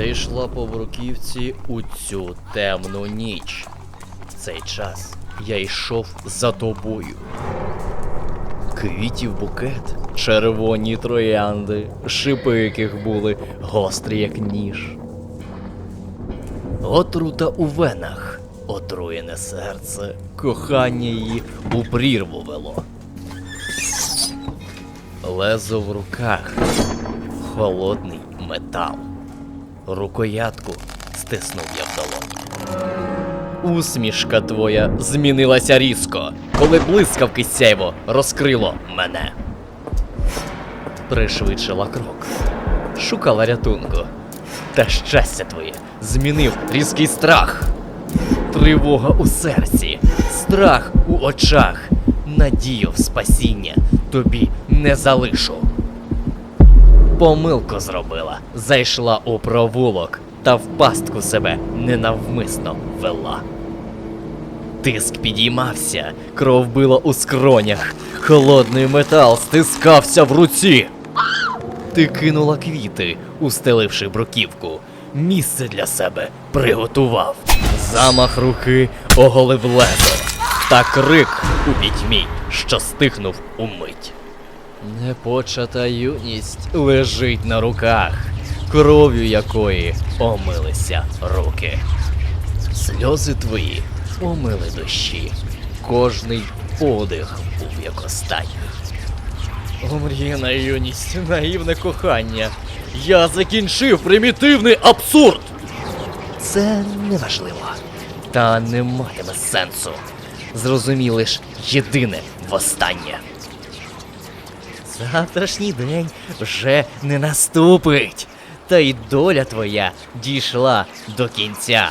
Ти йшла по бруківці у цю темну ніч. В цей час я йшов за тобою. Квітів букет, червоні троянди, шипи яких були гострі, як ніж. Отрута у венах, отруєне серце, кохання її у прірву вело. Лезо в руках, холодний метал. Рукоятку стиснув я в долоні. Усмішка твоя змінилася різко, коли блискавки сяйво розкрило мене. Пришвидшила крок, шукала рятунку. Та щастя твоє змінив різкий страх. Тривога у серці, страх у очах, надію в спасіння тобі не залишу. Помилку зробила, зайшла у провулок та в пастку себе ненавмисно вела. Тиск підіймався, кров била у скронях, холодний метал стискався в руці. Ти кинула квіти, устеливши бруківку. Місце для себе приготував. Замах руки оголив лезо, та крик у пітьмі, що стихнув умить. Непочата юність лежить на руках, кров'ю якої омилися руки. Сльози твої омили дощі, кожний подих був як останній. Омріяна юність, наївне кохання. Я закінчив примітивний абсурд. Це неважливо, та не матиме сенсу. Зрозумій лиш єдине востаннє. Завтрашній день вже не наступить, та й доля твоя дійшла до кінця.